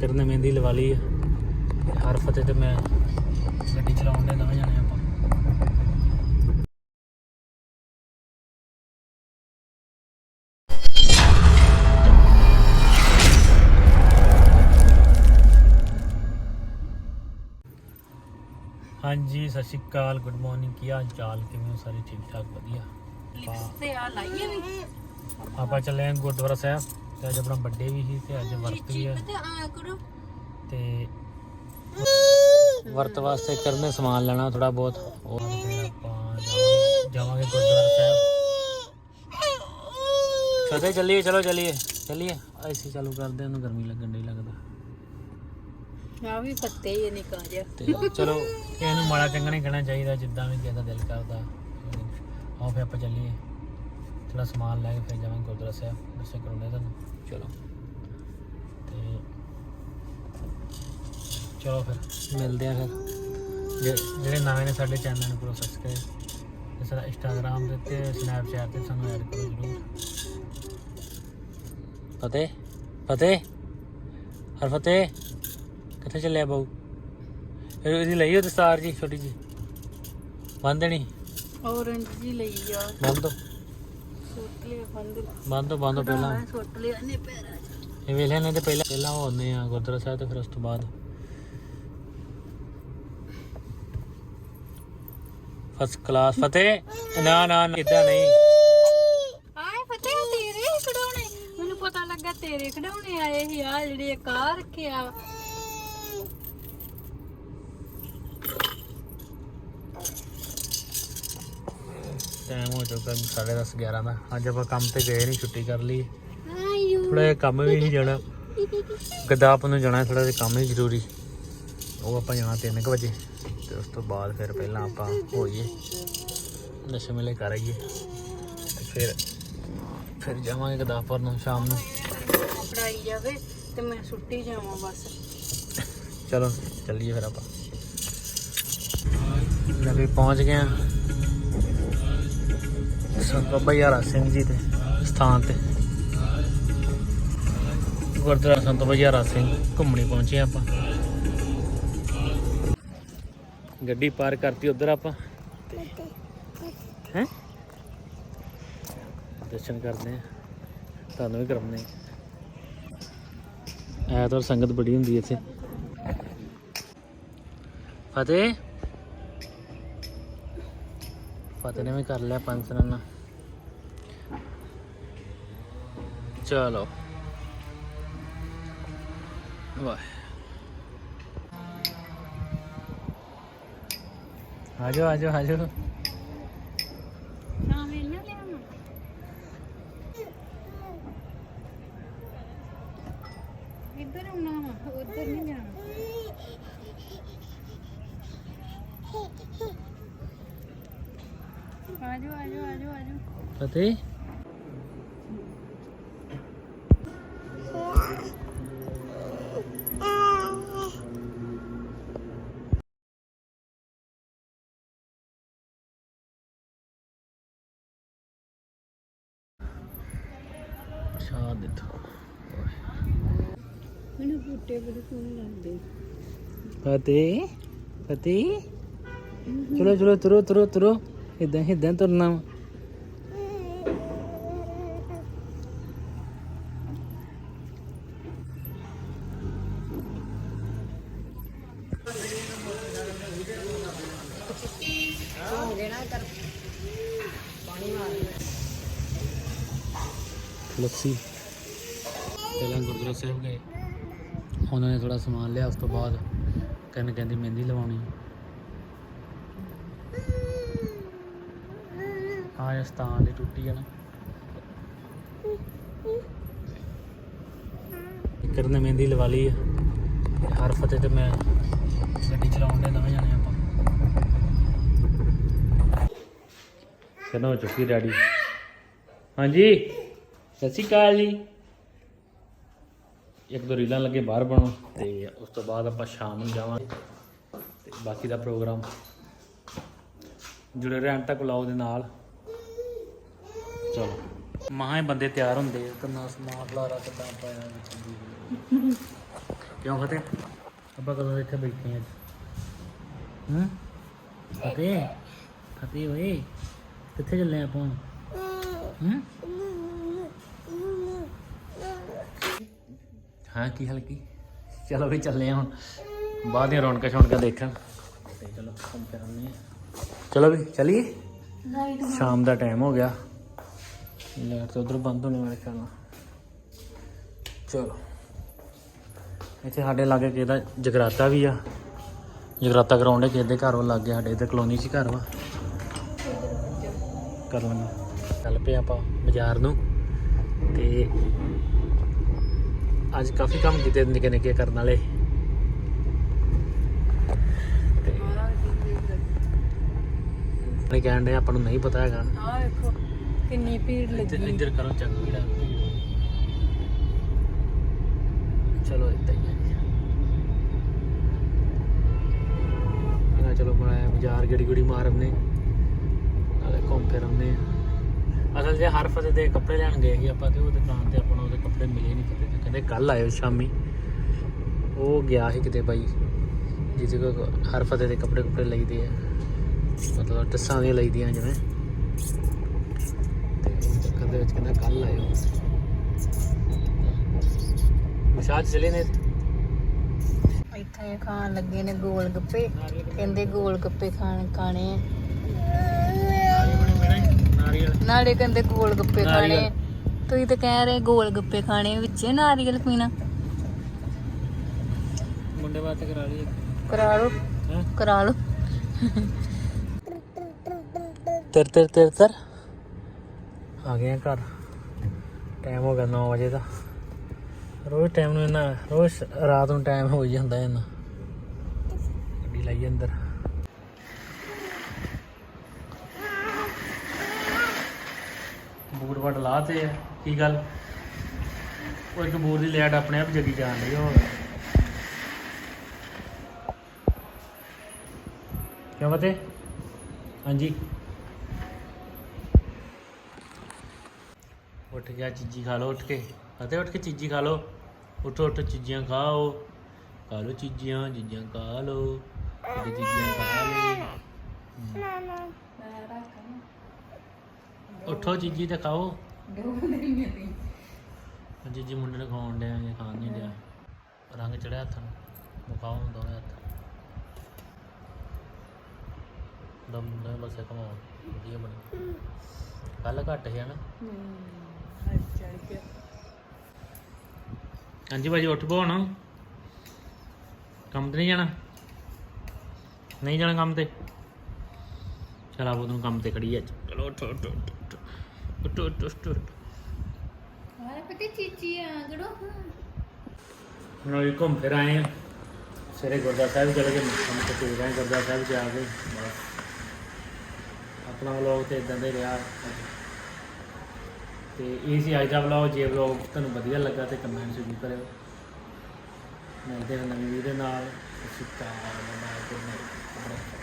ਕਿਰਨ ਨੇ ਮਹਿੰਦੀ ਲਵਾ ਲਈ ਤੇ ਹਰ ਫਤਿਹ ਤੇ ਮੈਂ ਗੱਡੀ ਚਲਾਉਣ ਦੇ ਨਵੇਂ ਜਾਣੇ ਆਪਾਂ। ਹਾਂਜੀ ਸਤਿ ਸ਼੍ਰੀ ਅਕਾਲ ਗੁੱਡ ਮਾਰਨਿੰਗ ਕੀ ਹਾਲ ਚਾਲ ਕਿਵੇਂ ਹੋ ਸਾਰੇ? ਠੀਕ ਠਾਕ ਵਧੀਆ? ਆਪਾਂ- ਤੇ ਆ ਲਾਈਏ ਵੀ। ਆਪਾਂ ਚੱਲੇ ਆਂ ਗੁਰਦੁਆਰਾ ਸਾਹਿਬ। ਤੇ ਅੱਜ ਆਪਣਾ ਵੱਡੇ ਵੀ ਸੀ ਤੇ ਅੱਜ ਵਰਤ ਵੀ ਆ। ਤੇ ਵਰਤ ਵਾਸਤੇ ਕਰਨੇ ਸਮਾਨ ਲੈਣਾ ਥੋੜਾ ਬਹੁਤ ਉਹ ਆਪਾਂ ਜਾਵਾਂਗੇ- ਜਾਵਾਂਗੇ ਗੁਰਦੁਆਰਾ ਸਾਹਿਬ। ਫਤਿਹ ਚੱਲੀਏ ਚਲੋ ਚੱਲੀਏ। ਚੱਲੀਏ। ਐਸੀ ਚਾਲੂ ਕਰਦੇ ਉਹਨੂੰ ਗਰਮੀ ਲੱਗਣ ਡਈ ਲੱਗਦਾ। ਆ ਵੀ ਪੱਤੇ ਹੀ ਨਿਕਾ ਜਾ ਤੇ ਚਲੋ ਇਹਨੂੰ ਮਾੜਾ ਚੰਗਾ ਨਹੀਂ ਕਹਿਣਾ ਚਾਹੀਦਾ ਜਿੱਦਾਂ ਵੀ ਕਿਸੇ ਦਾ ਦਿਲ ਕਰਦਾ। ਆਓ ਫੇ ਆਪਾਂ ਚੱਲੀਏ। ਥੋੜਾ ਸਮਾਨ ਲੈ ਕੇ ਫਿਰ ਜਾਵਾਂਗੇ ਗੁਰਦੁਆਰਾ ਸਾਹਿਬ ਦਰਸ਼ਨ ਕਰਾਉਣੇ ਤੁਹਾਨੂੰ। ਚਲੋ। ਤੇ ਚਲੋ ਫਿਰ। ਮਿਲਦੇ ਆ ਫਿਰ। ਜੇ- ਜਿਹੜੇ ਨਵੇਂ ਨੇ ਸਾਡੇ ਚੈਨਲ ਨੂੰ ਕਰੋ ਸਬਸਕ੍ਰਾਈਬ ਤੇ ਸਾਡਾ ਇੰਸਟਾਗ੍ਰਾਮ ਦੇ ਤੇ ਸਨੈਪਚੈਟ ਤੇ ਸਾਨੂੰ ਐਡ ਕਰੋ ਜਰੂਰ। ਫਤਿਹ? ਫਤਿਹ? ਹਰ ਫਤਿਹ? ਕਿੱਥੇ ਚੱਲਿਆ ਬਾਊ? ਇਹ ਇਹਦੀ ਲਈ ਉਹ ਦਸਤਾਰ ਜੀ ਛੋਟੀ ਜੀ ਬੰਦ ਦੇਣੀ ਔਰੰਜ ਜੀ ਲਈ ਦੋ ਸੁੱਟ ਲਿਆ ਬੰਦ ਬੰਦ ਪਹਿਲਾਂ। ਸੁੱਟ ਲਿਆ ਨੇ ਪੈਰਾਂ 'ਚ। ਇਹ ਵੇਲੇ ਨੇ ਤੇ ਪਹਿਲਾਂ ਪਹਿਲਾਂ ਉਹ ਆਉਂਦੇ ਆ ਗੁਰਦੁਆਰਾ ਸਾਹਿਬ ਤੇ ਫਿਰ ਉਸ ਤੋਂ ਬਾਅਦ। ਫਸਟ ਕਲਾਸ ਫਤਿਹ। ਨਾ ਨਾ ਏਦਾਂ ਨਹੀਂ? ਆਏ ਫਤਿਹ ਤੇਰੇ ਖਡਾਉਣੇ ਮੈਨੂੰ ਪਤਾ ਲੱਗਾ ਤੇਰੇ ਖਡਾਉਣੇ ਆਏ ਸੀ ਆ ਜਿਹੜੇ ਕਾਰ ਰੱਖਿਆ ਟਾਈਮ ਹੋ ਚੁੱਕਾ 10:30 11 ਦਾ। ਅੱਜ ਆਪਾਂ ਕੰਮ ਤੇ ਗਏ ਨਹੀਂ ਛੁੱਟੀ ਕਰ ਲਈ। ਥੋੜਾ ਜਿਹਾ ਕੰਮ ਵੀ ਨਹੀਂ ਜਾਣਾ। ਗਦਾਪ ਨੂੰ ਜਾਣਾ ਥੋੜਾ ਜਿਹਾ ਕੰਮ ਹੀ ਜ਼ਰੂਰੀ। ਉਹ ਆਪਾਂ ਜਾਣਾ 3:00 ਵਜੇ ਤੇ ਉਸ ਤੋਂ ਬਾਅਦ ਫਿਰ ਪਹਿਲਾਂ ਆਪਾਂ ਹੋਈਏ ਨਸ਼ੇ ਮੇਲੇ ਕਰ ਆਈਏ। ਫਿਰ ਫਿਰ ਜਾਵਾਂਗੇ ਗਦਾਪੁਰ ਨੂੰ ਸ਼ਾਮ ਨੂੰ। ਫੜਾਈ ਜਾਵੇ ਤੇ ਮੈਂ ਸੁੱਟੀ ਜਾਵਾਂ ਬਸ। ਚਲੋ ਚੱਲੀਏ ਫਿਰ ਆਪਾਂ। ਲਗੇ ਪਹੁੰਚ ਗਏ ਹਾਂ ਸੰਤ ਬਾਬਾ ਯਾਰਾ ਸਿੰਘ ਜੀ ਦੇ ਸਥਾਨ ਤੇ। ਗੁਰਦੁਆਰਾ ਸੰਤ ਬਾਬਾ ਯਾਰਾ ਸਿੰਘ ਘੁੰਮਣੀ ਪਹੁੰਚੇ ਆਪਾਂ। ਗੱਡੀ ਪਾਰ ਕਰਤੀ ਉਧਰ ਆਪਾਂ। ਹੈ? ਦਰਸ਼ਨ ਕਰਦੇ ਆ ਤੁਹਾਨੂੰ ਵੀ ਕਰਾਉਂਦੇ ਆ ਐਤਵਾਰ ਸੰਗਤ ਬੜੀ ਹੁੰਦੀ ਇੱਥੇ। ਫਤਿਹ। ਫਤਿਹ ਨੇ ਵੀ ਕਰ ਲਿਆ ਪੰਜ ਸਰਾਨਾ ਚਲੋ ਵਾਹ ਆਜੋ ਆਜੋ ਆਜੋ ਸ਼ਾਮ ਵੇਲੇ ਨਾ ਦਿੱਤਾ ਮੈਨੂੰ ਬੂਟੇ ਬੜੇ ਸੋਹਣੇ ਲੱਗਦੇ। ਫਤਿਹ ਫਤਿਹ। ਚਲੋ ਚਲੋ ਤੁਰੋ ਤੁਰੋ ਤੁਰੋ। ਇਦਾਂ ਇਦਾਂ ਤੁਰਨਾ ਵਾ। ਲੱਸੀ। ਪਹਿਲਾਂ ਗੁਰਦੁਆਰਾ ਸਾਹਿਬ ਗਏ। ਉਹਨਾਂ ਨੇ ਥੋੜਾ ਸਮਾਨ ਲਿਆ, ਉਸ ਤੋਂ ਬਾਅਦ ਕਹਿੰਦੇ ਕਹਿੰਦੀ ਮਹਿੰਦੀ ਲਵਾਉਣੀ। ਆ ਇਸ ਦੀ ਟੁੱਟੀ ਹੈ ਨਾ। ਕਰਨ ਨੇ ਮਹਿੰਦੀ ਲਵਾ ਲਈ ਆ। ਹਰ ਫਤਿਹ ਤੇ ਮੈਂ ਗੱਡੀ ਚਲਾਉਣ ਦੇ ਨਵੇਂ ਜਾਣੇ ਆਪਾਂ। ਕਹਿੰਦਾ ਹੋ ਚੁੱਕੀ ਡੈਡੀ? ਹਾਂਜੀ। ਸਤਿ ਸ਼੍ਰੀ ਅਕਾਲ ਜੀ। ਇੱਕ ਦੋ ਰੀਲਾਂ ਲੱਗੇ ਬਾਹਰ ਬਣੋ ਤੇ ਉਸ ਤੋਂ ਬਾਅਦ ਆਪਾਂ ਸ਼ਾਮ ਨੂੰ ਜਾਵਾਂਗੇ ਤੇ ਬਾਕੀ ਦਾ ਪ੍ਰੋਗਰਾਮ। ਜੁੜੇ ਰਹਿਣ ਤੱਕ ਲਾਓ ਦੇ ਨਾਲ। ਚਲੋ। ਮਹਾਂ ਬੰਦੇ ਤਿਆਰ ਹੁੰਦੇ ਆ, ਕੰਨਾ ਸਮਾਨ ਲਾਰਾ ਕਿੱਦਾਂ ਪਾਇਆ ਕਿਉਂ ਫਤਿਹ? ਆਪਾਂ ਕਦੋਂ ਇੱਥੇ ਬੈਠੇ ਅੱਜ? ਹੂੰ? ਫਤਿਹ? ਫਤਿਹ ਓਏ, ਕਿੱਥੇ ਚੱਲੇ ਆਪਾਂ ਹੂੰ? ਹਾਂ ਕੀ ਹਾਲ ਕੀ? ਚਲੋ ਵੀ ਚੱਲੇ ਹਾਂ ਹੁਣ। ਬਾਅਦ ਦੀਆਂ ਰੌਣਕਾਂ ਸ਼ੌਣਕਾਂ ਦੇਖਣ ਤੇ ਚਲੋ ਕੰਮ ਕਰਾਂਗੇ ਚਲੋ ਵੀ ਚਲੀਏ? ਲਾਈਟ ਸ਼ਾਮ ਦਾ ਟਾਈਮ ਹੋ ਗਿਆ। ਲਾਈਟ ਤਾਂ ਉਧਰ ਬੰਦ ਹੋਣੇ ਵਾਲੇ ਨਾਲ। ਚਲੋ। ਇੱਥੇ ਸਾਡੇ ਲਾਗੇ ਕਿਸੇ ਦਾ ਜਗਰਾਤਾ ਵੀ ਆ। ਜਗਰਾਤਾ ਦੇ ਕਿਸੇ ਦੇ ਘਰੋਂ ਲੱਗੇ ਸਾਡੇ ਇੱਧਰ ਕਲੋਨੀ 'ਚ ਹੀ ਘਰ ਵਾ। ਕਲੋਨੀ ਚੱਲ ਪਏ ਆਪਾਂ ਬਾਜ਼ਾਰ ਨੂੰ। ਤੇ ਅੱਜ ਕਾਫੀ ਕੰਮ ਕੀਤੇ ਨਿੱਕੇ ਨਿੱਕੇ ਕਰਨ ਵਾਲੇ। ਨਹੀਂ ਕਹਿਣ ਦੇ ਆਪਾਂ ਨੂੰ ਨਹੀਂ ਪਤਾ ਹੈਗਾ। ਆ ਵੇਖੋ ਕਿੰਨੀ ਭੀੜ ਲੱਗੀ। ਇੱਧਰ ਕਰੋ ਚੰਗੀ ਦਾ ਚਲੋ ਇੱਦਾਂ ਹੀ ਜੀ। ਮੈਂ ਚਲੋ ਮੈਂ ਬਾਜ਼ਾਰ ਗੜੀ ਗੜੀ ਮਾਰ ਆਉਂਦੇ। ਨਾਲੇ ਘੁੰਮ ਫਿਰ ਆਉਂਦੇ ਆ। ਅਸਲ 'ਚ ਹਰ ਫਤੇ ਦੇ ਕੱਪੜੇ ਲੈਣ ਗਏ ਸੀ ਆਪਾਂ ਤੇ ਨੂੰ ਉਹਦੇ ਕਹਿੰਦੇ ਕੱਲ ਆਇਓ ਸ਼ਾਮੀ। ਉਹ ਗਿਆ ਸੀ ਕਿਤੇ ਬਾਈ ਜਿਹਦੇ ਕੋ ਹਰ ਫਤੇ ਦੇ ਕੱਪੜੇ ਕੁਪੜੇ ਲਈਦੇ ਆ। ਮਤਲਬ ਟੱਸਾਂ ਦੀਆਂ ਲਈਦੀਆਂ ਜਿਵੇਂ। ਤੇ ਉਹ ਚੱਕਰ ਦੇ ਵਿੱਚ ਕਹਿੰਦਾ ਕੱਲ ਆਇਓ। ਮਸ਼ਾਜ ਚਲੇ ਨੇ? ਇੱਥੇ ਖਾਣ ਲੱਗੇ ਨੇ ਗੋਲ ਗੱਪੇ। ਕਹਿੰਦੇ ਗੋਲ ਗੱਪੇ ਖਾਣ ਖਾਣੇ ਨਾਲੇ ਕਹਿੰਦੇ ਗੋਲ ਗੱਪੇ ਖਾਣੇ। ਤੁਸੀਂ ਤਾਂ ਕਹਿ ਰਹੇ ਗੋਲ ਗੱਪੇ ਖਾਣੇ ਵਿੱਚ ਨਾਰੀਅਲ ਪੀਣਾ। ਮੁੰਡੇ ਬਾਤ ਕਰਾ ਲਈ ਕਰਾ ਲਓ। ਹੈ? ਕਰਾ ਲਓ। ਤਰ ਤਰ ਤਰ ਤਰ। ਆ ਗਏ ਆ ਘਰ। ਟਾਈਮ ਹੋ ਗਿਆ 9 ਵਜੇ ਦਾ। ਰੋਜ਼ ਟਾਈਮ ਨੂੰ ਇਹਨਾਂ ਰੋਜ਼ ਰਾਤ ਨੂੰ ਟਾਈਮ ਹੋ ਹੀ ਜਾਂਦਾ ਇਹਨਾਂ ਗੱਡੀ ਲਾਈ ਅੰਦਰ। ਬੂਟ ਵਟ ਲਾਤੇ ਆ, ਕੀ ਗੱਲ? ਉਹ ਇੱਕ ਬੂਟ ਦੀ ਲੈਟ ਆਪਣੇ ਆਪ ਜਗੀ ਜਾਣ ਲਈ ਹੋ ਕਿਉਂ ਬਤੇ ਹਾਂਜੀ। ਉੱਠ ਗਿਆ, ਚੀਜ਼ੀ ਖਾ ਲਓ ਉੱਠ ਕੇ। ਅਤੇ ਉੱਠ ਕੇ ਚੀਜ਼ੀ ਖਾ ਲਓ। ਉੱਠੋ ਉੱਠੋ, ਚੀਜ਼ੀਆਂ ਖਾਓ। ਖਾ ਲਓ ਚੀਜ਼ੀਆਂ ਚੀਜ਼ੀਆਂ ਖਾ ਲਓ। ਚੀਜ਼ੀਆਂ ਖਾ ਲਓ। ਉੱਠੋ ਚੀਜ਼ੀ ਤੇ ਖਾਓ। ਚੀਜ਼ੀ ਮੁੰਡੇ ਨੂੰ ਖਾਉਣ ਡਿਆ ਜਾਂ ਖਾਣ ਨਹੀਂ ਡਿਆ। ਰੰਗ ਚੜਿਆ ਹੱਥ ਨੂੰ ਮੁਕਾਓ ਦੋਵੇਂ ਹੱਥ ਦਮ ਦੋਵੇਂ ਬਸੇ ਕਮਾਓ ਵਧੀਆ ਬਣੇ। ਕੱਲ ਘੱਟ ਸੀ ਨਾ ਹਾਂਜੀ ਭਾਜੀ ਉੱਠ ਪੋ ਹੁਣ। ਕੰਮ ਤੇ ਨਹੀਂ ਜਾਣਾ? ਨਹੀਂ ਜਾਣਾ ਕੰਮ ਤੇ? ਚਲ ਆਪ ਨੂੰ ਕੰਮ ਤੇ ਖੜੀ ਅੱਜ। ਚਲੋ ਉੱਠੋ ਉੱਠੋ ਉੱਠੋ ਉੱਠੋ। ਉੱਠੋ ਉੱਠੋ ਉੱਠੋ ਹਾਏ ਪਤੀ ਚੀਚੀ ਆ ਗੜੋ ਹੁਣ ਘੁੰਮ ਫਿਰ ਆਏ ਸਵੇਰੇ ਗੁਰਦੁਆਰਾ ਸਾਹਿਬ ਚਲੇ ਗਏ ਮੱਥਾ ਤੇ ਟੇਕ ਆਏ ਗੁਰਦੁਆਰਾ ਸਾਹਿਬ ਜਾ ਕੇ ਆਪਣਾ ਵਲੌਗ ਤੇ ਇਦਾਂ ਦਾ ਰਿਹਾ। ਤੇ ਇਹ ਸੀ ਅੱਜ ਦਾ ਵਲੌਗ ਜੇ ਵਲੌਗ ਤੁਹਾਨੂੰ ਵਧੀਆ ਲੱਗਾ ਤੇ ਕਮੈਂਟ ਜ਼ਰੂਰ ਕਰਿਓ। ਮਿਲਦੇ ਹਾਂ ਨਵੀਂ ਵੀਡੀਓ ਨਾਲ। Bye bye good night